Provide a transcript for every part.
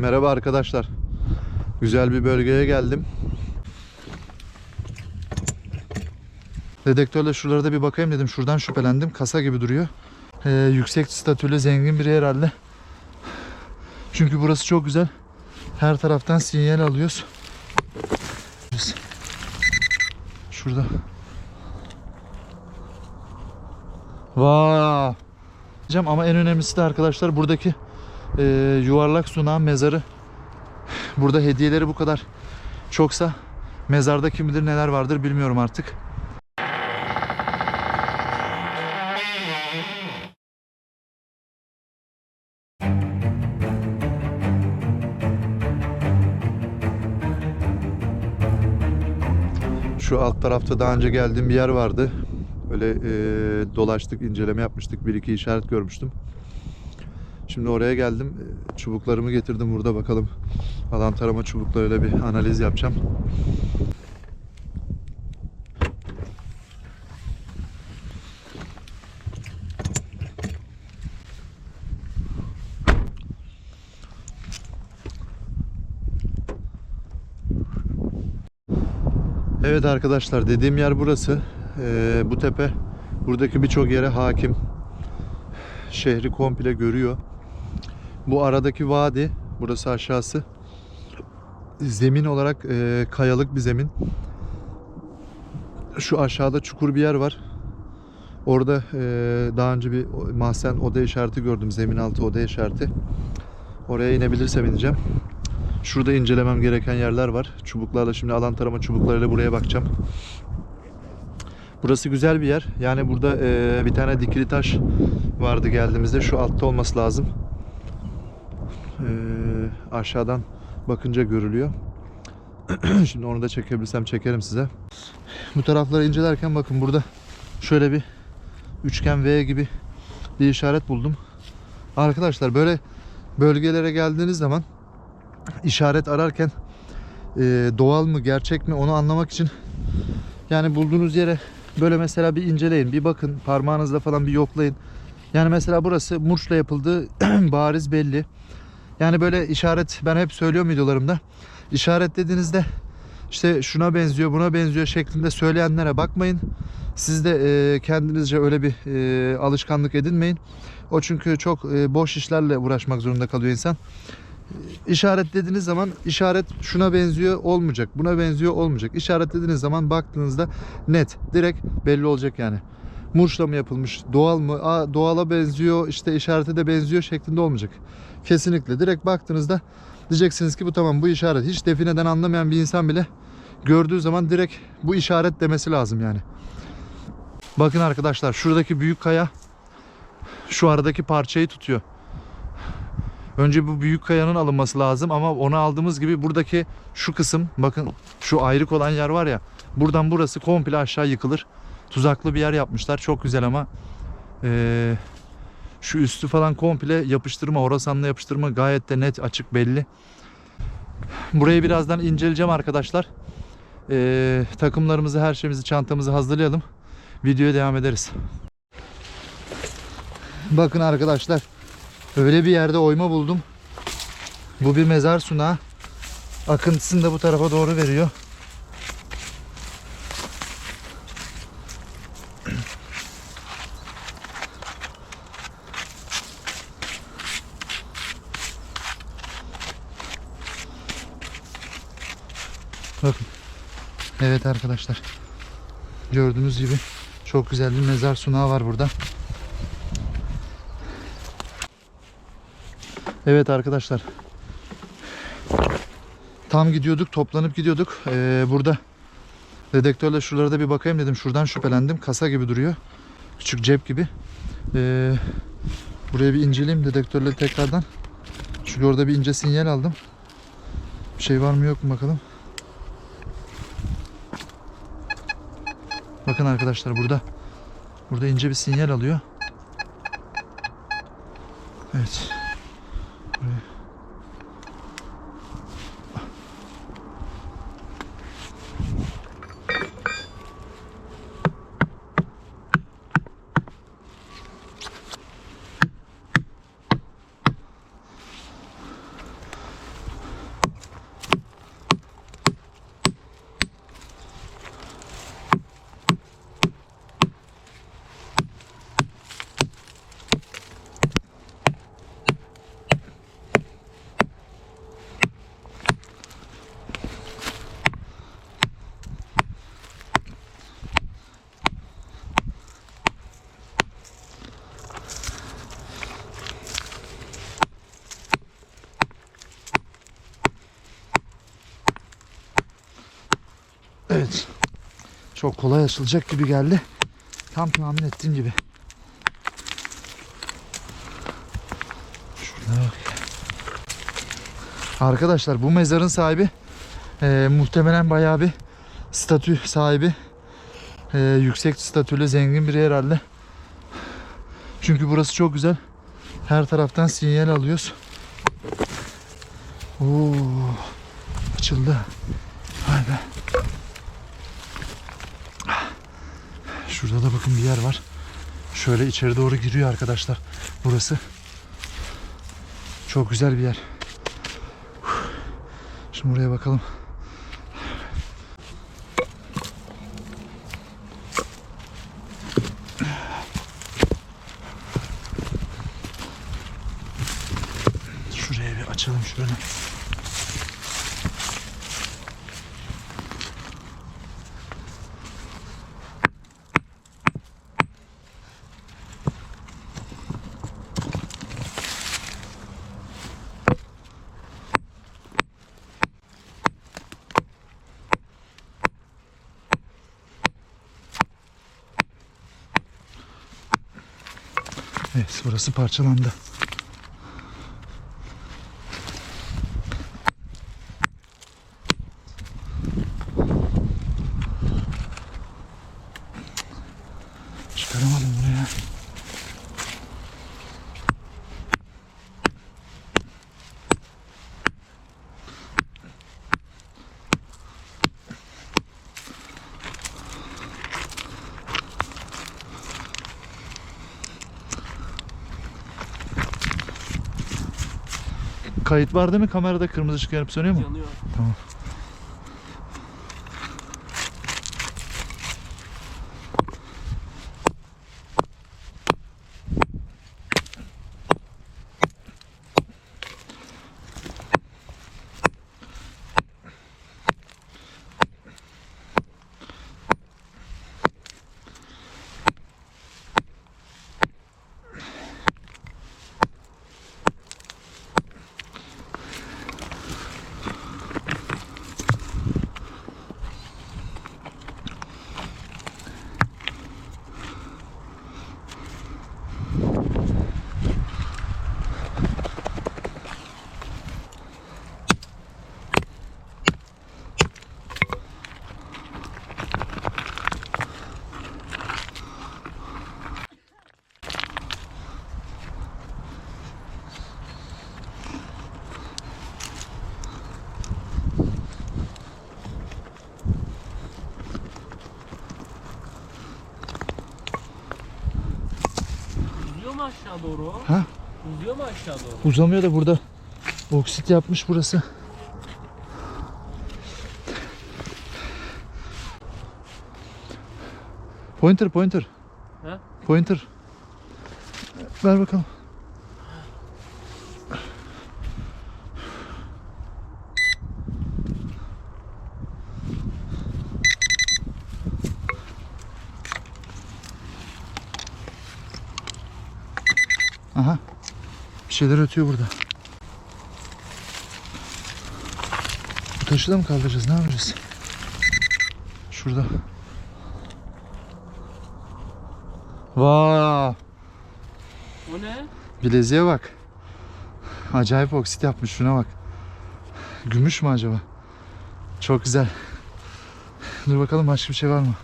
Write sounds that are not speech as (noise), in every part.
Merhaba arkadaşlar. Güzel bir bölgeye geldim. Dedektörle şuralara da bir bakayım dedim. Şuradan şüphelendim. Kasa gibi duruyor. Ee, yüksek statülü zengin biri herhalde. Çünkü burası çok güzel. Her taraftan sinyal alıyoruz. Şurada. Vaa. Diyeceğim Ama en önemlisi de arkadaşlar buradaki e, yuvarlak sunağın mezarı. Burada hediyeleri bu kadar çoksa mezarda kim bilir neler vardır bilmiyorum artık. Şu alt tarafta daha önce geldiğim bir yer vardı. Öyle e, dolaştık, inceleme yapmıştık. Bir iki işaret görmüştüm. Şimdi oraya geldim. E, Çubuklarımı getirdim burada bakalım. Alan tarama çubuklarıyla bir analiz yapacağım. Evet arkadaşlar dediğim yer burası. Ee, bu tepe buradaki birçok yere hakim. Şehri komple görüyor. Bu aradaki vadi burası aşağısı. Zemin olarak e, kayalık bir zemin. Şu aşağıda çukur bir yer var. Orada e, daha önce bir mahzen oda işareti gördüm. Zemin altı oda işareti. Oraya inebilirsem ineceğim. Şurada incelemem gereken yerler var. Çubuklarla şimdi alan tarama çubuklarıyla buraya bakacağım. Burası güzel bir yer. Yani burada e, bir tane dikili taş vardı geldiğimizde. Şu altta olması lazım. E, aşağıdan bakınca görülüyor. (clears throat) şimdi onu da çekebilirsem çekerim size. Bu tarafları incelerken bakın burada şöyle bir üçgen V gibi bir işaret buldum. Arkadaşlar böyle bölgelere geldiğiniz zaman işaret ararken e, doğal mı gerçek mi onu anlamak için yani bulduğunuz yere böyle mesela bir inceleyin bir bakın parmağınızla falan bir yoklayın yani mesela burası murçla yapıldığı (clears throat) bariz belli yani böyle işaret ben hep söylüyorum videolarımda işaret dediğinizde işte şuna benziyor buna benziyor şeklinde söyleyenlere bakmayın siz de e, kendinizce öyle bir e, alışkanlık edinmeyin o çünkü çok e, boş işlerle uğraşmak zorunda kalıyor insan işaretlediğiniz zaman işaret şuna benziyor olmayacak. Buna benziyor olmayacak. İşaretlediğiniz zaman baktığınızda net direkt belli olacak yani. Murçla mı yapılmış? Doğal mı? Aa, doğala benziyor işte işarete de benziyor şeklinde olmayacak. Kesinlikle direkt baktığınızda diyeceksiniz ki bu tamam bu işaret. Hiç defineden anlamayan bir insan bile gördüğü zaman direkt bu işaret demesi lazım yani. Bakın arkadaşlar şuradaki büyük kaya şu aradaki parçayı tutuyor. Önce bu büyük kayanın alınması lazım ama onu aldığımız gibi buradaki şu kısım bakın şu ayrık olan yer var ya buradan burası komple aşağı yıkılır. Tuzaklı bir yer yapmışlar çok güzel ama ee, şu üstü falan komple yapıştırma orasanla yapıştırma gayet de net açık belli. Burayı birazdan inceleyeceğim arkadaşlar. Ee, takımlarımızı her şeyimizi çantamızı hazırlayalım. Videoya devam ederiz. Bakın arkadaşlar Öyle bir yerde oyma buldum. Bu bir mezar sunağı. Akıntısını da bu tarafa doğru veriyor. Bakın. Evet arkadaşlar. Gördüğünüz gibi çok güzel bir mezar sunağı var burada. Evet arkadaşlar. Tam gidiyorduk, toplanıp gidiyorduk. Ee, burada dedektörle şuralara da bir bakayım dedim. Şuradan şüphelendim. Kasa gibi duruyor. Küçük cep gibi. Ee, buraya bir inceleyeyim dedektörle tekrardan. Çünkü orada bir ince sinyal aldım. Bir şey var mı yok mu bakalım. Bakın arkadaşlar burada. Burada ince bir sinyal alıyor. Evet. Buraya. Evet. Çok kolay açılacak gibi geldi. Tam tahmin ettiğim gibi. Şurada bak. Arkadaşlar bu mezarın sahibi e, muhtemelen bayağı bir statü sahibi. E, yüksek statülü zengin biri herhalde. Çünkü burası çok güzel. Her taraftan sinyal alıyoruz. Oo, açıldı. Vay be. Şurada da bakın bir yer var. Şöyle içeri doğru giriyor arkadaşlar. Burası. Çok güzel bir yer. Şimdi buraya bakalım. Şuraya bir açalım şöyle. Evet burası parçalandı. Çıkaramadım buraya. Kayıt var değil mi? Kamerada kırmızı ışık yanıp sönüyor mu? Yanıyor. Tamam. Uzuyor mu aşağı doğru? Ha? Uzuyor mu aşağı doğru? Uzamıyor da burada oksit yapmış burası. Pointer pointer. Ha? Pointer. Ver bakalım. Aha. Bir şeyler ötüyor burada. Bu taşı da mı kaldıracağız? Ne yapacağız? Şurada. Vaa! O ne? Bileziğe bak. Acayip oksit yapmış şuna bak. Gümüş mü acaba? Çok güzel. Dur bakalım başka bir şey var mı?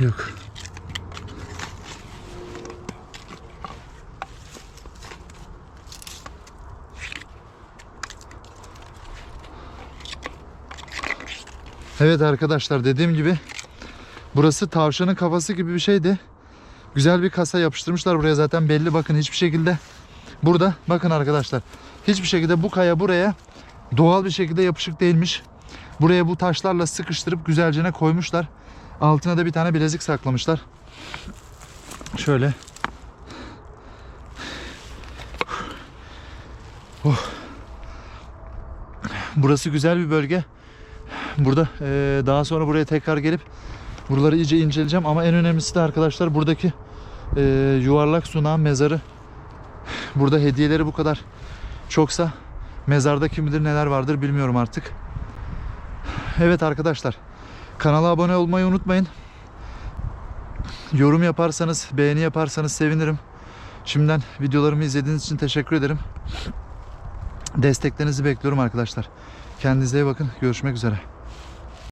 Yok. Evet arkadaşlar dediğim gibi burası tavşanın kafası gibi bir şeydi. Güzel bir kasa yapıştırmışlar buraya zaten belli bakın hiçbir şekilde burada bakın arkadaşlar hiçbir şekilde bu kaya buraya doğal bir şekilde yapışık değilmiş. Buraya bu taşlarla sıkıştırıp güzelce koymuşlar. Altına da bir tane bilezik saklamışlar. Şöyle. Oh. Burası güzel bir bölge. Burada eee, daha sonra buraya tekrar gelip buraları iyice inceleyeceğim ama en önemlisi de arkadaşlar buradaki eee, yuvarlak sunağın mezarı. Burada hediyeleri bu kadar çoksa mezarda kim bilir neler vardır bilmiyorum artık. Evet arkadaşlar. Kanala abone olmayı unutmayın. Yorum yaparsanız, beğeni yaparsanız sevinirim. Şimdiden videolarımı izlediğiniz için teşekkür ederim. Desteklerinizi bekliyorum arkadaşlar. Kendinize iyi bakın. Görüşmek üzere.